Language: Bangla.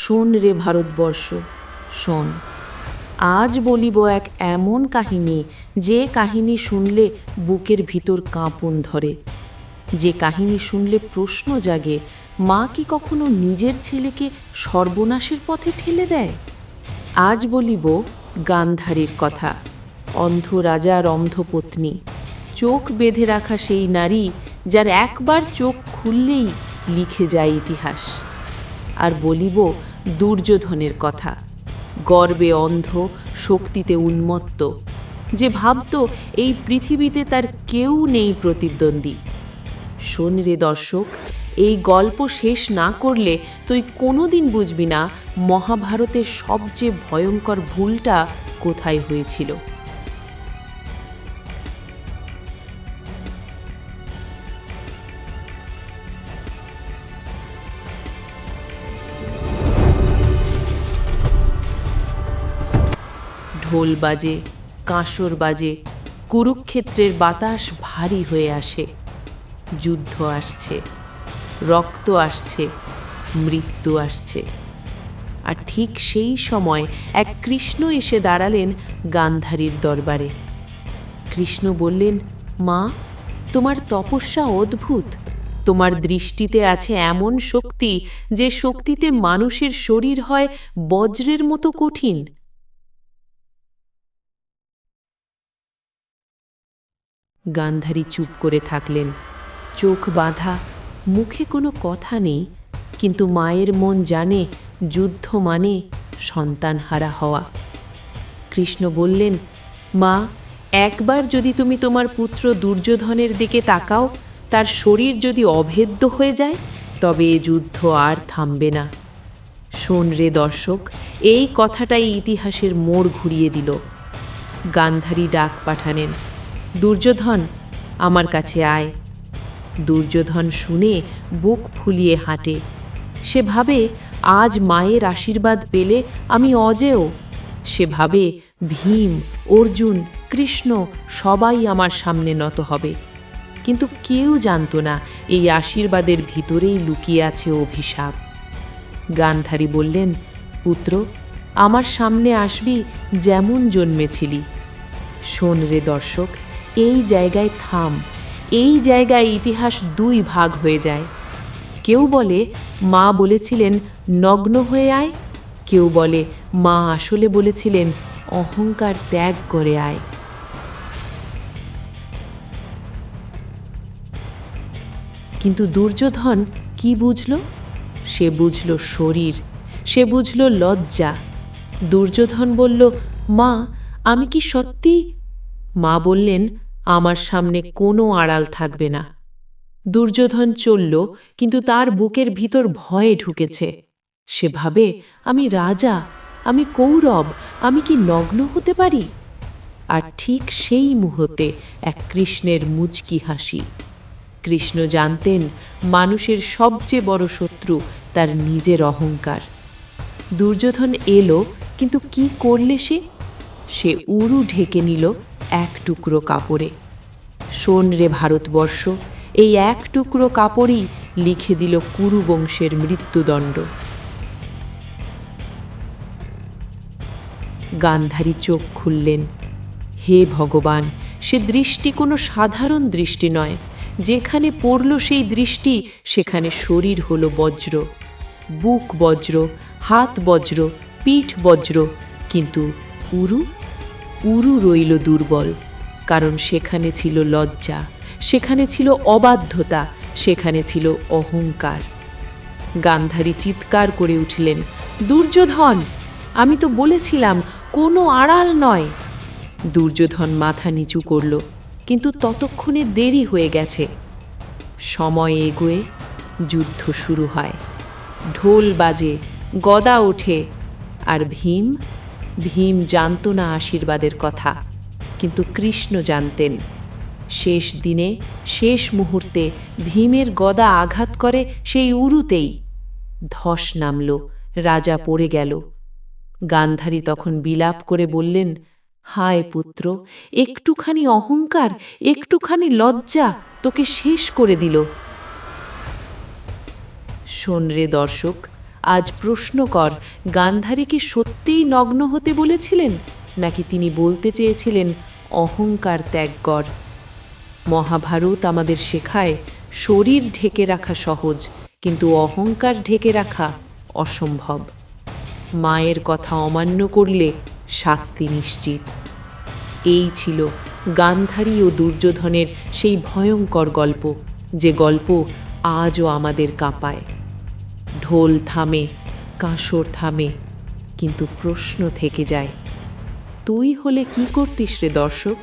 শোন রে ভারতবর্ষ, শোন। আজ বলিব এক এমন কাহিনী, যে কাহিনী শুনলে বুকের ভিতর কাঁপন ধরে। যে কাহিনী শুনলে প্রশ্ন জাগে, মা কি কখনো নিজের ছেলেকে সর্বনাশের পথে ঠেলে দেয়? আজ বলিব গান্ধারীর কথা, অন্ধ রাজার অন্ধপত্নী। চোখ বেঁধে রাখা সেই নারী, যার একবার চোখ খুললেই লিখে যায় ইতিহাস। আর বলিব দুর্যোধনের কথা। গর্বে অন্ধ, শক্তিতে উন্মত্ত। যে ভাবত, এই পৃথিবীতে তার কেউ নেই প্রতিদ্বন্দ্বী। শোন রে দর্শক, এই গল্প শেষ না করলে তুই কোনোদিন বুঝবি না মহাভারতের সবচেয়ে ভয়ঙ্কর ভুলটা কোথায় হয়েছিল। ঢোল বাজে, কাঁসর বাজে, কুরুক্ষেত্রের বাতাস ভারী হয়ে আসে। যুদ্ধ আসছে, রক্ত আসছে, মৃত্যু আসছে। আর ঠিক সেই সময় এক কৃষ্ণ এসে দাঁড়ালেন গান্ধারীর দরবারে। কৃষ্ণ বললেন, মা, তোমার তপস্যা অদ্ভুত। তোমার দৃষ্টিতে আছে এমন শক্তি যে শক্তিতে মানুষের শরীর হয় বজ্রের মতো কঠিন। গান্ধারী চুপ করে থাকলেন। চোখ বাঁধা, মুখে কোনো কথা নেই, কিন্তু মায়ের মন জানে, যুদ্ধ মানে সন্তান হারা হওয়া। কৃষ্ণ বললেন, মা, একবার যদি তুমি তোমার পুত্র দুর্যোধনের দিকে তাকাও, তার শরীর যদি অভেদ্য হয়ে যায়, তবে এ যুদ্ধ আর থামবে না। শোন রে দর্শক, এই কথাটাই ইতিহাসের মোড় ঘুরিয়ে দিল। গান্ধারী ডাক পাঠানেন দুর্যোধন, আমার কাছে আয়। দুর্যোধন শুনে বুক ফুলিয়ে হাঁটে। সে ভাবে, আজ মায়ের আশীর্বাদ পেলে আমি অজেয় সে ভাবে, ভীম, অর্জুন, কৃষ্ণ সবাই আমার সামনে নত হবে কিন্তু কেউ জানতো না এই আশীর্বাদের ভিতরেই লুকিয়ে আছে অভিশাপ। গান্ধারী বললেন, পুত্র, আমার সামনে আসবি যেমন জন্মেছিলি। শোন রে দর্শক এই জায়গায় থাম। এই জায়গায় ইতিহাস দুই ভাগ হয়ে যায়। কেউ বলে, মা বলেছিলেন, নগ্ন হয়ে আয়। কেউ বলে, মা আসলে বলেছিলেন, অহংকার ত্যাগ করে আয়। কিন্তু দুর্যোধন কি বুঝল? সে বুঝল শরীর, সে বুঝল লজ্জা। দুর্যোধন বলল, মা, আমি কি সত্যি? মা বললেন আমার সামনে কোনো আড়াল থাকবে না। দুর্যোধন চলল, কিন্তু তার বুকের ভিতর ভয়ে ঢুকেছে। সে ভাবে, আমি রাজা, আমি কৌরব, আমি কি নগ্ন হতে পারি? আর ঠিক সেই মুহূর্তে এক কৃষ্ণের মুচকি হাসি। কৃষ্ণ জানতেন, মানুষের সবচেয়ে বড় শত্রু তার নিজের অহংকার। দুর্যোধন এলো, কিন্তু কি করলে সে? সে উরু ঢেকে নিল এক টুকরো কাপড়ে। শোন রে ভারতবর্ষ, এই এক টুকরো কাপড়ই লিখে দিল কুরু বংশের মৃত্যুদণ্ড। গান্ধারী চোখ খুললেন। হে ভগবান, সে দৃষ্টি কোনো সাধারণ দৃষ্টি নয়। যেখানে পড়ল সেই দৃষ্টি, সেখানে শরীর হলো বজ্র। বুক বজ্র, হাত বজ্র, পিঠ বজ্র, কিন্তু উরু উরু রইল দুর্বল, কারণ সেখানে ছিল লজ্জা, সেখানে ছিল অবাধ্যতা, সেখানে ছিল অহংকার। গান্ধারী চিৎকার করে উঠলেন, দুর্যোধন, আমি তো বলেছিলাম, কোনো আড়াল নয়। দুর্যোধন মাথা নিচু করল, কিন্তু ততক্ষণে দেরি হয়ে গেছে। সময় এগোয়ে, যুদ্ধ শুরু হয়। ঢোল বাজে, গদা ওঠে, আর ভীম ভীম জানত না আশীর্বাদের কথা, কিন্তু কৃষ্ণ জানতেন। শেষ দিনে, শেষ মুহূর্তে ভীমের গদা আঘাত করে সেই উরুতেই ধস নামল, রাজা পড়ে গেল। গান্ধারী তখন বিলাপ করে বললেন, হায় পুত্র, একটুখানি অহংকার, একটুখানি লজ্জা তোকে শেষ করে দিল। শোন রে দর্শক আজ প্রশ্ন কর গান্ধারী কি সত্যিই নগ্ন হতে বলেছিলেন? নাকি তিনি বলতে চেয়েছিলেন, অহংকার ত্যাগ কর মহাভারত আমাদের শেখায়, শরীর ঢেকে রাখা সহজ, কিন্তু অহংকার ঢেকে রাখা অসম্ভব মায়ের কথা অমান্য করলে শাস্তি নিশ্চিত। এই ছিল গান্ধারী ও দুর্যোধনের সেই ভয়ঙ্কর গল্প, যে গল্প আজও আমাদের কাঁপায়। ঢোল থামে কাঁসর থামে কিন্তু প্রশ্ন থেকে যায় তুই হলে কি করতিস রে দর্শক?